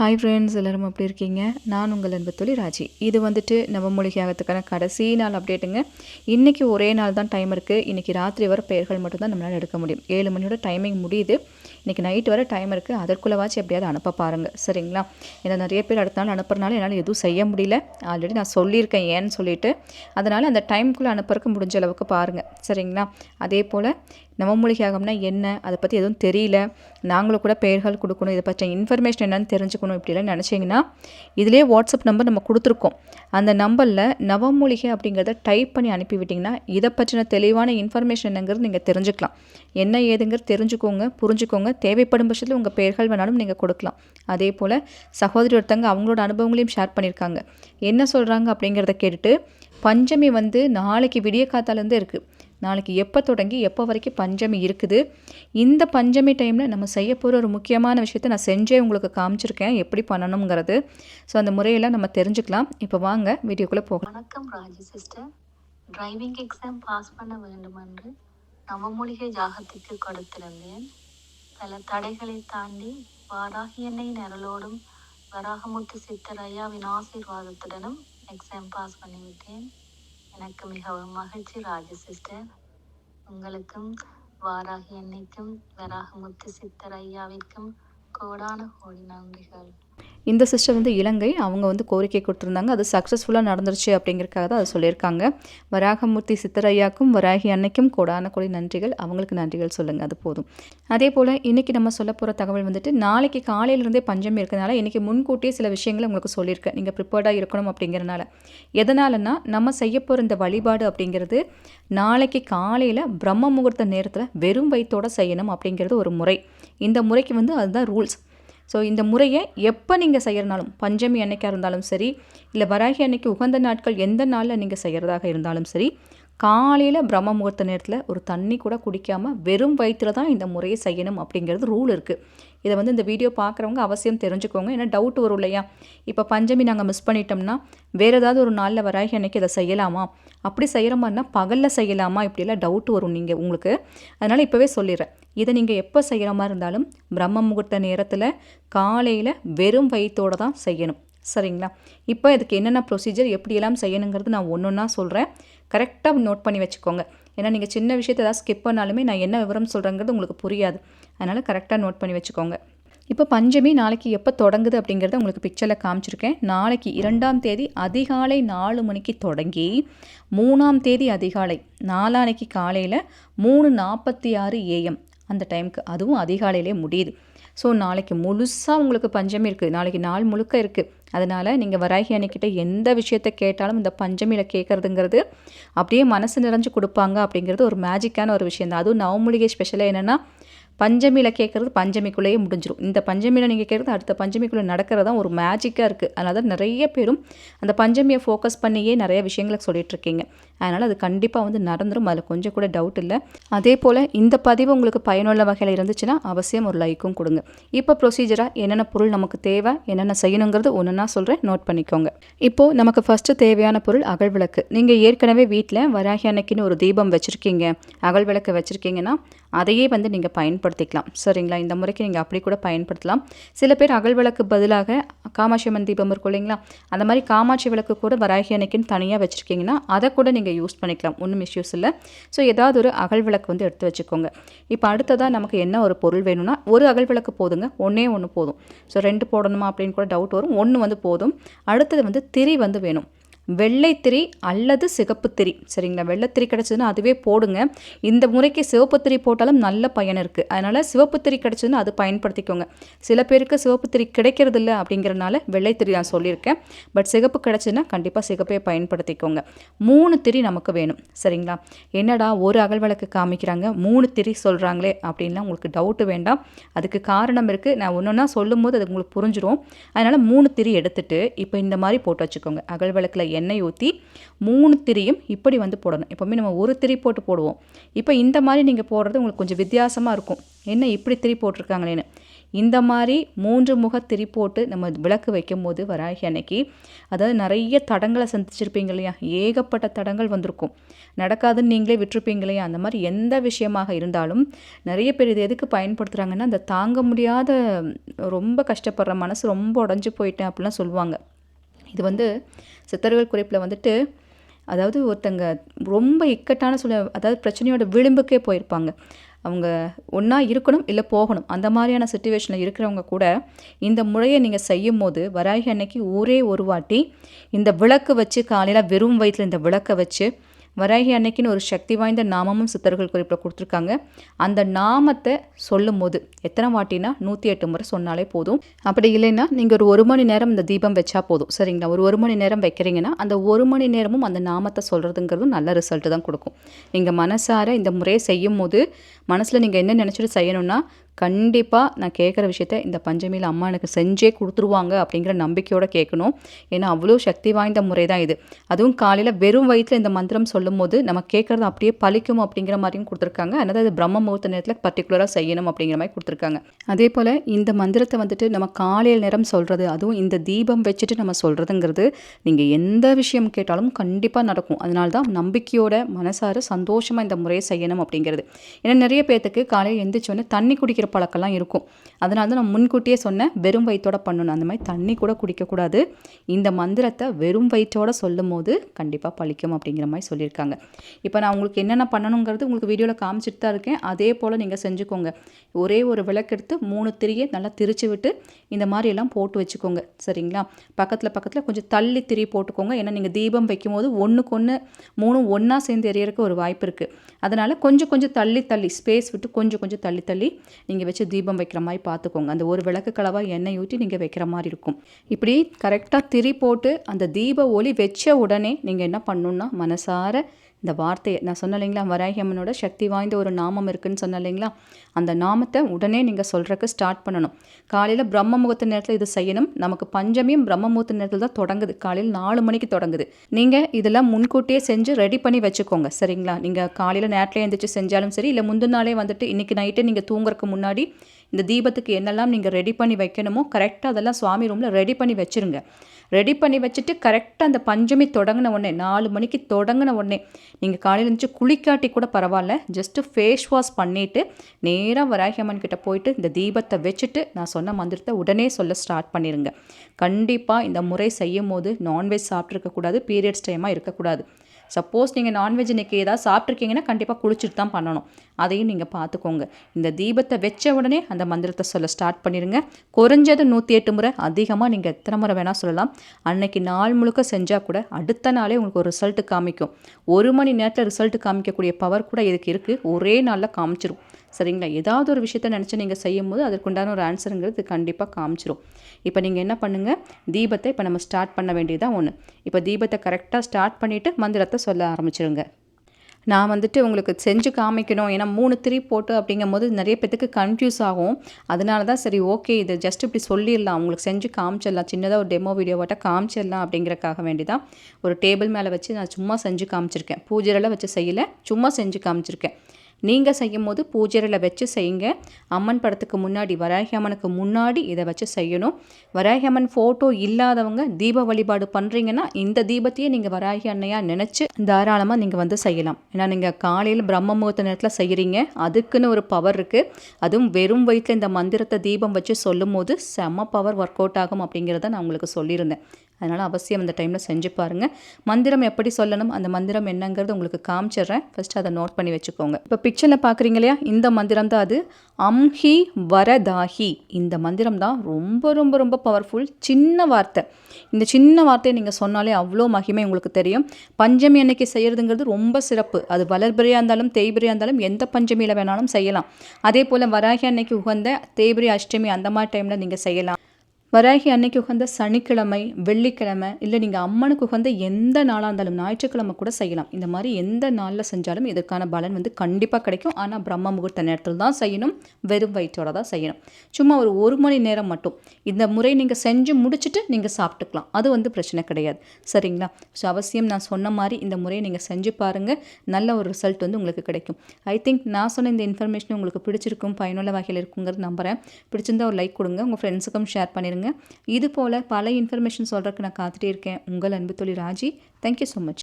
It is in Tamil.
ஹாய் ஃப்ரெண்ட்ஸ் எல்லோரும் எப்படி இருக்கீங்க? நான் உங்கள் அன்பு தொழில் ராஜி. இது வந்துட்டு நவமொழிகாகத்துக்கான கடைசி நாள் அப்டேட்டுங்க இன்றைக்கி ஒரே நாள் தான் டைம் இருக்குது இன்றைக்கி ராத்திரி வர பெயர்கள் மட்டும்தான் நம்மளால் எடுக்க முடியும். ஏழு மணியோட டைமிங் முடியுது. இன்றைக்கி நைட் வர டைம் இருக்குது அதற்குள்ளவாச்சும் எப்படியாவது அனுப்ப பாருங்கள் சரிங்களா? ஏன்னா நிறைய பேர் அடுத்த நாள் அனுப்புறனால என்னால் எதுவும் செய்ய முடியல. ஆல்ரெடி நான் சொல்லியிருக்கேன். ஏன்னு சொல்லிட்டு. அதனால் அந்த டைமுக்குள்ளே அனுப்புறதுக்கு முடிஞ்ச அளவுக்கு பாருங்கள் சரிங்களா? அதே போல் நவமூலிகை நவமூலிகாகம்னா என்ன? அதை பற்றி எதுவும் தெரியல. நாங்களும் கூட பெயர்கள் கொடுக்கணும். இதை பற்றிய இன்ஃபர்மேஷன் என்னன்னு தெரிஞ்சுக்கணும் இப்படிலாம் நினச்சிங்கன்னா இதிலே வாட்ஸ்அப் நம்பர் நம்ம கொடுத்துருக்கோம். அந்த நம்பரில் நவமூலிகை அப்படிங்கிறத டைப் பண்ணி அனுப்பிவிட்டிங்கன்னா இதை பற்றின தெளிவான இன்ஃபர்மேஷன் என்னங்கிறது நீங்கள் தெரிஞ்சுக்கலாம். என்ன ஏதுங்கிறது தெரிஞ்சுக்கோங்க புரிஞ்சுக்கோங்க. தேவைப்படும் பட்சத்தில் உங்கள் பெயர்கள் வேணாலும் நீங்கள் கொடுக்கலாம். அதே போல் சகோதரி ஒருத்தங்க அவங்களோட அனுபவங்களையும் ஷேர் பண்ணியிருக்காங்க. என்ன சொல்கிறாங்க அப்படிங்கிறத கேட்டுட்டு பஞ்சமி வந்து நாளைக்கு விடிய காத்தாலேருந்து இருக்குது நாளைக்கு எப்போ தொடங்கி எப்போ வரைக்கும் பஞ்சமி இருக்குது? இந்த பஞ்சமி டைமில் நம்ம செய்ய போகிற ஒரு முக்கியமான விஷயத்த நான் செஞ்சே உங்களுக்கு காமிச்சிருக்கேன். எப்படி பண்ணணுங்கிறது ஸோ அந்த முறையெல்லாம் நம்ம தெரிஞ்சுக்கலாம். இப்போ வாங்க வீடியோக்குள்ளே போகலாம். வணக்கம் Raji sister driving exam pass பண்ண வேண்டும் என்று நவமூலிகை ஜாகத்துக்கு கொடுத்திருந்தேன். பல தடைகளை தாண்டி வாராகி எண்ணெய் நிரலோடும் வராகமுத்து சித்தர் ஐயாவின் ஆசீர்வாதத்துடனும் எக்ஸாம் பாஸ் பண்ணிவிட்டேன். எனக்கு மிகவும் மகிழ்ச்சி ராஜு சிஸ்டர் உங்களுக்கும் வாராகி அன்னைக்கும் வராகமுத்து சித்தர் ஐயாவிற்கும் கோடான கோடி நன்றிகள். இந்த சிஸ்டர் வந்து இலங்கை. அவங்க வந்து கோரிக்கை கொடுத்துருந்தாங்க. அது சக்ஸஸ்ஃபுல்லாக நடந்துருச்சு அப்படிங்கிறதுக்காக தான் அதை சொல்லியிருக்காங்க. வராகமூர்த்தி சித்தரையாக்கும் வராகி அன்னைக்கும் கோடான கோடி நன்றிகள். அவங்களுக்கு நன்றிகள் சொல்லுங்கள் அது போதும். அதே போல் இன்றைக்கி நம்ம சொல்ல போகிற தகவல் வந்துட்டு நாளைக்கு காலையிலேருந்தே பஞ்சமி இருக்கிறதுனால இன்றைக்கி முன்கூட்டியே சில விஷயங்களை உங்களுக்கு சொல்லியிருக்கேன். நீங்கள் ப்ரிப்பேர்டாக இருக்கணும் அப்படிங்கிறனால எதனாலன்னா நம்ம செய்ய போகிற இந்த வழிபாடு அப்படிங்கிறது நாளைக்கு காலையில் பிரம்ம முகூர்த்த நேரத்தில் வெறும் வயிற்றோடு செய்யணும் அப்படிங்கிறது ஒரு முறை. இந்த முறைக்கு வந்து அதுதான் ரூல்ஸ் ஸோ இந்த முறையை எப்போ நீங்கள் செய்கிறனாலும் பஞ்சமி அன்னைக்காக இருந்தாலும் சரி இல்லை வராகி அன்னைக்கு உகந்த நாட்கள் எந்த நாளில் நீங்கள் செய்கிறதாக இருந்தாலும் சரி காலையில் பிரம்ம முகூர்த்த நேரத்தில் ஒரு தண்ணி கூட குடிக்காமல் வெறும் வயிற்றில் தான் இந்த முறையை செய்யணும் அப்படிங்கிறது ரூல் இருக்குது இதை வந்து இந்த வீடியோ பார்க்குறவங்க அவசியம் தெரிஞ்சுக்கோங்க. ஏன்னா டவுட் வரும் இல்லையா? இப்போ பஞ்சமி நாங்கள் மிஸ் பண்ணிட்டோம்னா வேறு ஏதாவது ஒரு நாளில் வராகி அன்னைக்கு இதை செய்யலாமா? அப்படி செய்கிற மாதிரினா பகலில் செய்யலாமா? இப்படியெல்லாம் டவுட் வரும் நீங்கள் உங்களுக்கு. அதனால் இப்போவே சொல்லிடுறேன். இதை நீங்கள் எப்போ செய்கிற மாதிரி இருந்தாலும் பிரம்ம முகூர்த்த நேரத்தில் காலையில் வெறும் வயிற்றோடு தான் செய்யணும். சரிங்களா? இப்போ இதுக்கு என்னென்ன ப்ரொசீஜர் எப்படியெல்லாம் செய்யணுங்கிறது நான் ஒன்று ஒன்றா சொல்கிறேன் கரெக்டாக நோட் பண்ணி வச்சுக்கோங்க. ஏன்னா நீங்கள் சின்ன விஷயத்தை ஏதாவது ஸ்கிப் பண்ணாலுமே நான் என்ன விவரம் சொல்கிறேங்கிறது உங்களுக்கு புரியாது. அதனால் கரெக்டாக நோட் பண்ணி வச்சுக்கோங்க. இப்போ பஞ்சமி நாளைக்கு எப்போ தொடங்குது அப்படிங்கிறத உங்களுக்கு பிக்சரில் காமிச்சிருக்கேன். நாளைக்கு இரண்டாம் தேதி அதிகாலை நாலு மணிக்கு தொடங்கி மூணாம் தேதி அதிகாலை நாளானைக்கு காலையில் மூணு நாற்பத்தி ஆறு ஏஎம் அந்த டைமுக்கு அதுவும் அதிகாலையிலே முடியுது. ஸோ நாளைக்கு முழுசாக உங்களுக்கு பஞ்சமி இருக்குது. நாளைக்கு நாள் முழுக்க இருக்குது அதனால் நீங்கள் வராகி அன்னைக்கிட்ட எந்த விஷயத்த கேட்டாலும் இந்த பஞ்சமியில் கேட்குறதுங்கிறது அப்படியே மனசு நிறைஞ்சு கொடுப்பாங்க அப்படிங்கிறது ஒரு மேஜிக்கான ஒரு விஷயம் தான் அதுவும் நவமூலிகை ஸ்பெஷலாக என்னென்னா பஞ்சமியில் கேட்குறது பஞ்சமிக்குள்ளேயே முடிஞ்சிடும் இந்த பஞ்சமியில் நீங்கள் கேட்குறது அடுத்த பஞ்சமிக்குள்ளே நடக்கிறதா ஒரு மேஜிக்காக இருக்குது அதனால தான் நிறைய பேரும் அந்த பஞ்சமியை ஃபோக்கஸ் பண்ணியே நிறைய விஷயங்களை சொல்லிகிட்ருக்கீங்க அதனால் அது கண்டிப்பாக வந்து நடந்துடும் அதில் கொஞ்சம் கூட டவுட் இல்லை. அதே போல் இந்த பதிவு உங்களுக்கு பயனுள்ள வகையில் இருந்துச்சுன்னா அவசியம் ஒரு லைக்கும் கொடுங்க. இப்போ ப்ரொசீஜராக என்னென்ன பொருள் நமக்கு தேவை என்னென்ன செய்யணுங்கிறது ஒன்றுனா சொல்கிறேன் நோட் பண்ணிக்கோங்க. இப்போது நமக்கு ஃபஸ்ட்டு தேவையான பொருள் அகல் விளக்கு. நீங்கள் ஏற்கனவே வீட்டில் வராகி அன்னைக்குன்னு ஒரு தீபம் வச்சுருக்கீங்க. அகல் விளக்கு வச்சுருக்கீங்கன்னா அதையே வந்து நீங்கள் பயன்படுத்திக்கலாம். சரிங்களா? இந்த முறைக்கு நீங்கள் அப்படி கூட பயன்படுத்தலாம். சில பேர் அகல் விளக்கு பதிலாக காமாட்சி அம்மன் தீபம் இருக்கும் இல்லைங்களா? அந்த மாதிரி காமாட்சி விளக்கு கூட வராகி அன்னைக்குன்னு தனியாக வச்சுருக்கீங்கன்னா அதை கூட நீங்கள் யூஸ் பண்ணிக்கலாம். ஒன்றும் இஷ்யூஸ் இல்லை. ஸோ ஏதாவது ஒரு அகல் விளக்கு வந்து எடுத்து வச்சுக்கோங்க. இப்போ அடுத்ததாக நமக்கு என்ன ஒரு பொருள் வேணும்னா ஒரு அகல் விளக்கு போதுங்க. ஒன்றே ஒன்று போதும். ஸோ ரெண்டு போடணுமா அப்படின்னு கூட டவுட் வரும். ஒன்று வந்து போதும். அடுத்தது வந்து திரி வந்து வேணும். வெள்ளைத்திரி அல்லது சிகப்பு திரி. சரிங்களா? வெள்ளைத்திரி கிடச்சதுன்னா அதுவே போடுங்க. இந்த முறைக்கு சிவப்பு திரி போட்டாலும் நல்ல பயன் இருக்குது அதனால் சிவப்பு திரி கிடச்சதுன்னா அது பயன்படுத்திக்கோங்க. சில பேருக்கு சிவப்பு திரி கிடைக்கிறது இல்லை அப்படிங்கிறனால வெள்ளைத்திரி நான் சொல்லியிருக்கேன். பட் சிகப்பு கிடச்சதுன்னா கண்டிப்பாக சிகப்பே பயன்படுத்திக்கோங்க. மூணு திரி நமக்கு வேணும். சரிங்களா? என்னடா ஒரு அகல் விளக்கு காமிக்கிறாங்க. மூணு திரி சொல்கிறாங்களே அப்படின்லாம் உங்களுக்கு டவுட்டு வேண்டாம். அதுக்கு காரணம் இருக்குது நான் ஒன்று ஒன்றா சொல்லும்போது அது உங்களுக்கு புரிஞ்சிடும் அதனால் மூணு திரி எடுத்துகிட்டு இப்போ இந்த மாதிரி போட்டு வச்சுக்கோங்க. அகல் விளக்கில் எண்ணெய் ஊற்றி மூணு திரியும் இப்படி வந்து போடணும். எப்போவுமே நம்ம ஒரு திரி போட்டு போடுவோம். இப்போ இந்த மாதிரி நீங்கள் போடுறது உங்களுக்கு கொஞ்சம் வித்தியாசமாக இருக்கும். என்ன இப்படி திரி போட்டிருக்காங்களேன்னு. இந்த மாதிரி மூன்று முக திரி போட்டு நம்ம விளக்கு வைக்கும் போது வராகி அன்னைக்கு அதாவது நிறைய தடங்களை சந்திச்சிருப்பீங்க இல்லையா? ஏகப்பட்ட தடங்கள் வந்திருக்கும். நடக்காதுன்னு நீங்களே விட்டுருப்பீங்க இல்லையா? அந்த மாதிரி எந்த விஷயமாக இருந்தாலும் நிறைய பேர் இது எதுக்கு பயன்படுத்துகிறாங்கன்னா அந்த தாங்க முடியாத ரொம்ப கஷ்டப்படுற மனசு ரொம்ப உடஞ்சி போயிட்டேன் அப்படிலாம் சொல்லுவாங்க. இது வந்து சித்தர்கள் குறிப்பில் வந்துட்டு அதாவது ஒருத்தங்க ரொம்ப இக்கட்டான சூழ அதாவது பிரச்சனையோட விளிம்புக்கே போயிருப்பாங்க. அவங்க ஒன்றா இருக்கணும் இல்லை போகணும். அந்த மாதிரியான சுச்சுவேஷனில் இருக்கிறவங்க கூட இந்த முறையை நீங்கள் செய்யும் போது வராகி அன்னைக்கு ஒரே ஒரு வாட்டி இந்த விளக்கு வச்சு காலையில் வெறும் வயிற்றில் இந்த விளக்கை வச்சு வராகி அன்னைக்குன்னு ஒரு சக்தி வாய்ந்த நாமமும் சித்தர்கள் குறிப்பில் கொடுத்துருக்காங்க. அந்த நாமத்தை சொல்லும் போது எத்தனை வாட்டினா நூற்றி எட்டு முறை சொன்னாலே போதும். அப்படி இல்லைன்னா நீங்கள் ஒரு ஒரு மணி நேரம் இந்த தீபம் வச்சா போதும். சரிங்களா? ஒரு ஒரு மணி நேரம் வைக்கிறீங்கன்னா அந்த ஒரு மணி நேரமும் அந்த நாமத்தை சொல்கிறதுங்கிறதும் நல்ல ரிசல்ட்டு தான் கொடுக்கும். நீங்கள் மனசார இந்த முறையை செய்யும் போது மனசில் நீங்கள் என்ன நினச்சிட்டு செய்யணும்னா கண்டிப்பாக நான் கேட்குற விஷயத்த இந்த பஞ்சமியில் அம்மா எனக்கு செஞ்சே கொடுத்துருவாங்க அப்படிங்கிற நம்பிக்கையோடு கேட்கணும் ஏன்னா அவ்வளோ சக்தி வாய்ந்த முறை தான் இது. அதுவும் காலையில் வெறும் வயிற்றில் இந்த மந்திரம் சொல்லும் போது நம்ம கேட்குறது அப்படியே பழிக்கும் அப்படிங்கிற மாதிரியும் கொடுத்துருக்காங்க. அதனால் அது பிரம்ம முகூர்த்த நேரத்தில் பர்டிகுலராக செய்யணும் அப்படிங்கிற மாதிரி கொடுத்துருக்காங்க. அதே போல் இந்த மந்திரத்தை வந்துட்டு நம்ம காலையில் நேரம் சொல்கிறது அதுவும் இந்த தீபம் வச்சுட்டு நம்ம சொல்கிறதுங்கிறது நீங்கள் எந்த விஷயம் கேட்டாலும் கண்டிப்பாக நடக்கும். அதனால தான் நம்பிக்கையோட மனசார சந்தோஷமாக இந்த முறையை செய்யணும் அப்படிங்கிறது. ஏன்னா நிறைய பேர்த்துக்கு காலையில் எந்திரிச்சோன்னே தண்ணி குடிக்கிற பழக்கம்லாம் இருக்கும். அதனால தான் நான் முன்கூட்டியே சொன்னேன் வெறும் வயிற்றோட பண்ணணும். அந்த மாதிரி தண்ணி கூட குடிக்கக்கூடாது. இந்த மந்திரத்தை வெறும் வயிற்றோட சொல்லும் போது கண்டிப்பாக பழிக்கும் அப்படிங்கிற மாதிரி சொல்லியிருக்காங்க. இப்போ நான் உங்களுக்கு என்னென்ன பண்ணணுங்கிறது உங்களுக்கு வீடியோவில் காமிச்சிட்டு தான் இருக்கேன். அதே போல் நீங்கள் செஞ்சுக்கோங்க. ஒரே ஒரு விளக்கெடுத்து மூணு திரியை நல்லா திரிச்சு விட்டு இந்த மாதிரி எல்லாம் போட்டு வச்சுக்கோங்க. சரிங்களா? பக்கத்தில் பக்கத்தில் கொஞ்சம் தள்ளி திரி போட்டுக்கோங்க. ஏன்னா நீங்கள் தீபம் வைக்கும்போது ஒன்றுக்கு ஒன்று மூணும் ஒன்றா சேர்ந்து எரியறதுக்கு ஒரு வாய்ப்பு இருக்குது அதனால் கொஞ்சம் கொஞ்சம் தள்ளி தள்ளி ஸ்பேஸ் விட்டு கொஞ்சம் கொஞ்சம் தள்ளி தள்ளி நீங்கள் வச்சு தீபம் வைக்கிற மாதிரி பார்த்துக்கோங்க. அந்த ஒரு விளக்கு கலவாக எண்ணெய் ஊற்றி நீங்கள் வைக்கிற மாதிரி இருக்கும். இப்படி கரெக்டாக திரி போட்டு அந்த தீப ஒளி வச்ச உடனே நீங்கள் என்ன பண்ணணுன்னா மனசார இந்த வார்த்தையை நான் சொன்ன இல்லைங்களா வராகி அம்மனோட சக்தி வாய்ந்த ஒரு நாமம் இருக்குதுன்னு சொன்ன இல்லைங்களா? அந்த நாமத்தை உடனே நீங்கள் சொல்கிறக்கு ஸ்டார்ட் பண்ணணும். காலையில் பிரம்ம முகூர்த்த நேரத்தில் இது செய்யணும். நமக்கு பஞ்சமியும் பிரம்ம முகூர்த்த நேரத்தில் தான் தொடங்குது. காலையில் நாலு மணிக்கு தொடங்குது. நீங்கள் இதெல்லாம் முன்கூட்டியே செஞ்சு ரெடி பண்ணி வச்சுக்கோங்க. சரிங்களா? நீங்கள் காலையில் நேரத்தில் எழுந்திரிச்சு செஞ்சாலும் சரி இல்லை முந்தின நாளே வந்துட்டு இன்றைக்கி நைட்டு நீங்கள் தூங்குறதுக்கு முன்னாடி இந்த தீபத்துக்கு என்னெல்லாம் நீங்கள் ரெடி பண்ணி வைக்கணுமோ கரெக்டாக அதெல்லாம் சுவாமி ரூமில் ரெடி பண்ணி வச்சுருங்க. ரெடி பண்ணி வச்சுட்டு கரெக்டாக அந்த பஞ்சமி தொடங்கின உடனே நாலு மணிக்கு தொடங்கின உடனே நீங்கள் காலையில் இருந்துச்சு குளிக்காட்டி கூட பரவாயில்ல ஜஸ்ட்டு ஃபேஸ் வாஷ் பண்ணிவிட்டு நேராக வராகி அம்மன் கிட்ட போயிட்டு இந்த தீபத்தை வச்சுட்டு நான் சொன்ன மந்திரத்தை உடனே சொல்ல ஸ்டார்ட் பண்ணிடுங்க கண்டிப்பாக இந்த முறை செய்யும் போது நான்வெஜ் சாப்பிட்ருக்கக்கூடாது பீரியட்ஸ் டைமாக இருக்கக்கூடாது. சப்போஸ் நீங்கள் நான்வெஜ் இன்றைக்கி ஏதாவது சாப்பிட்ருக்கீங்கன்னா கண்டிப்பாக குளிச்சுட்டு தான் பண்ணணும். அதையும் நீங்கள் பார்த்துக்கோங்க. இந்த தீபத்தை வச்ச உடனே அந்த மந்திரத்தை சொல்ல ஸ்டார்ட் பண்ணிடுங்க குறைஞ்சது நூற்றி எட்டு முறை அதிகமாக நீங்கள் எத்தனை முறை வேணால் சொல்லலாம். அன்னைக்கு நாள் முழுக்க செஞ்சால் கூட அடுத்த நாளே உங்களுக்கு ஒரு ரிசல்ட்டு காமிக்கும். ஒரு மணி நேரத்தில் ரிசல்ட்டு காமிக்கக்கூடிய பவர் கூட இதுக்கு இருக்குது ஒரே நாளில் காமிச்சிரும். சரிங்களா? ஏதாவது ஒரு விஷயத்த நினச்சி நீங்கள் செய்யும்போது அதற்குண்டான ஒரு ஆன்சருங்கிறது கண்டிப்பாக காமிச்சிரும். இப்போ நீங்கள் என்ன பண்ணுங்கள் தீபத்தை இப்போ நம்ம ஸ்டார்ட் பண்ண வேண்டியதான் ஒன்று இப்போ தீபத்தை கரெக்டாக ஸ்டார்ட் பண்ணிவிட்டு மந்திரத்தை சொல்ல ஆரம்பிச்சிருங்க. நான் வந்துட்டு உங்களுக்கு செஞ்சு காமிக்கணும். ஏன்னா மூணு திரி போட்டு அப்படிங்கும்போது நிறைய பேத்துக்கு கன்ஃபியூஸ் ஆகும். அதனால தான் சரி ஓகே இது ஜஸ்ட் இப்படி சொல்லிடலாம். உங்களுக்கு செஞ்சு காமிச்சிடலாம். சின்னதாக ஒரு டெமோ வீடியோவாட்ட காமிச்சிடலாம் அப்படிங்கிறக்காக வேண்டி தான் ஒரு டேபிள் மேலே வச்சு நான் சும்மா செஞ்சு காமிச்சிருக்கேன். பூஜைலாம் வச்சு செய்யலை. சும்மா செஞ்சு காமிச்சிருக்கேன். நீங்கள் செய்யும் போது பூஜையில் வச்சு செய்யுங்க. அம்மன் படத்துக்கு முன்னாடி வராகி அம்மனுக்கு முன்னாடி இதை வச்சு செய்யணும். வராகி அம்மன் ஃபோட்டோ இல்லாதவங்க தீப வழிபாடு பண்ணுறீங்கன்னா இந்த தீபத்தையே நீங்கள் வராகி அன்னையாக நினச்சி தாராளமாக நீங்கள் வந்து செய்யலாம். ஏன்னா நீங்கள் காலையில் பிரம்ம முகூர்த்த நேரத்தில் செய்கிறீங்க அதுக்குன்னு ஒரு பவர் இருக்குது அதுவும் வெறும் வயிற்றில் இந்த மந்திரத்தை தீபம் வச்சு சொல்லும் போது செம்ம பவர் ஒர்க் அவுட் ஆகும் அப்படிங்கிறத நான் உங்களுக்கு சொல்லியிருந்தேன். அதனால் அவசியம் அந்த டைமில் செஞ்சு பாருங்கள் மந்திரம் எப்படி சொல்லணும் அந்த மந்திரம் என்னங்கிறது உங்களுக்கு காமிச்சிடுறேன். ஃபஸ்ட் அதை நோட் பண்ணி வச்சுக்கோங்க. இப்போ பிக்சரில் பார்க்குறீங்க இல்லையா? இந்த மந்திரம் தான் அது அம்ஹி வரதாஹி இந்த மந்திரம் தான் ரொம்ப ரொம்ப ரொம்ப பவர்ஃபுல் சின்ன வார்த்தை. இந்த சின்ன வார்த்தையை நீங்கள் சொன்னாலே அவ்வளோ மகிமை உங்களுக்கு தெரியும். பஞ்சமி அன்னைக்கு செய்கிறதுங்கிறது ரொம்ப சிறப்பு. அது வளர்பிரியாக இருந்தாலும் தேய்பிரியாக இருந்தாலும் எந்த பஞ்சமியில் வேணாலும் செய்யலாம். அதே போல் வராகி அன்னைக்கு உகந்த தேய்பிரி அஷ்டமி அந்த மாதிரி டைமில் நீங்கள் செய்யலாம். வராகி அன்னைக்கு உகந்த சனிக்கிழமை வெள்ளிக்கிழமை இல்லை நீங்கள் அம்மனுக்கு உகந்த எந்த நாளாக இருந்தாலும் ஞாயிற்றுக்கிழமை கூட செய்யலாம். இந்த மாதிரி எந்த நாளில் செஞ்சாலும் இதற்கான பலன் வந்து கண்டிப்பாக கிடைக்கும். ஆனால் பிரம்ம முகூர்த்த நேரத்தில் தான் செய்யணும். வெறும் வயிற்றோட தான் செய்யணும். சும்மா ஒரு ஒரு மணி நேரம் மட்டும். இந்த முறை நீங்கள் செஞ்சு முடிச்சுட்டு நீங்கள் சாப்பிட்டுக்கலாம். அது வந்து பிரச்சனை கிடையாது. சரிங்களா? ஸோ அவசியம் நான் சொன்ன மாதிரி இந்த முறையை நீங்கள் செஞ்சு பாருங்கள் நல்ல ஒரு ரிசல்ட் வந்து உங்களுக்கு கிடைக்கும். ஐ திங்க் நான் சொன்ன இந்த இன்ஃபர்மேஷன் உங்களுக்கு பிடிச்சிருக்கும் பயனுள்ள வகையில் இருக்குங்கிறது நம்புகிறேன் பிடிச்சிருந்தா ஒரு லைக் கொடுங்க. உங்கள் ஃப்ரெண்ட்ஸுக்கும் ஷேர் பண்ணிடுங்க இது போல் பல இன்ஃபர்மேஷன் சொல்கிறதுக்கு நான் காத்துட்டே இருக்கேன். உங்கள் அன்பு தொழில் ராஜி. Thank you so much